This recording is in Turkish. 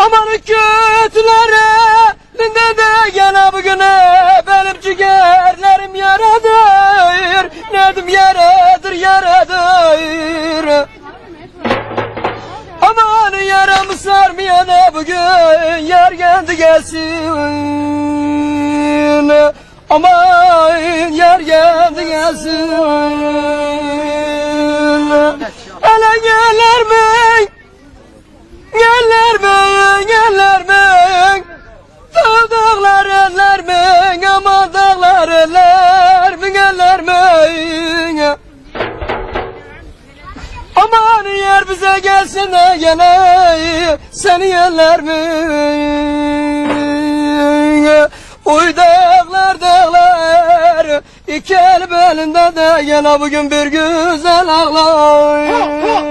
Aman kötülere de gene bugüne benim ciğerlerim yaradır. Nedim yaradır yaradır. Aman yaramı sarmayana bugün yar geldi gelsin. Aman yar geldi gelsin. Hele gelir mi? Bize gelsin de gene seni yerler mi? Uy dağlar dağlar iki el belinde de gene bugün bir güzel ağlar.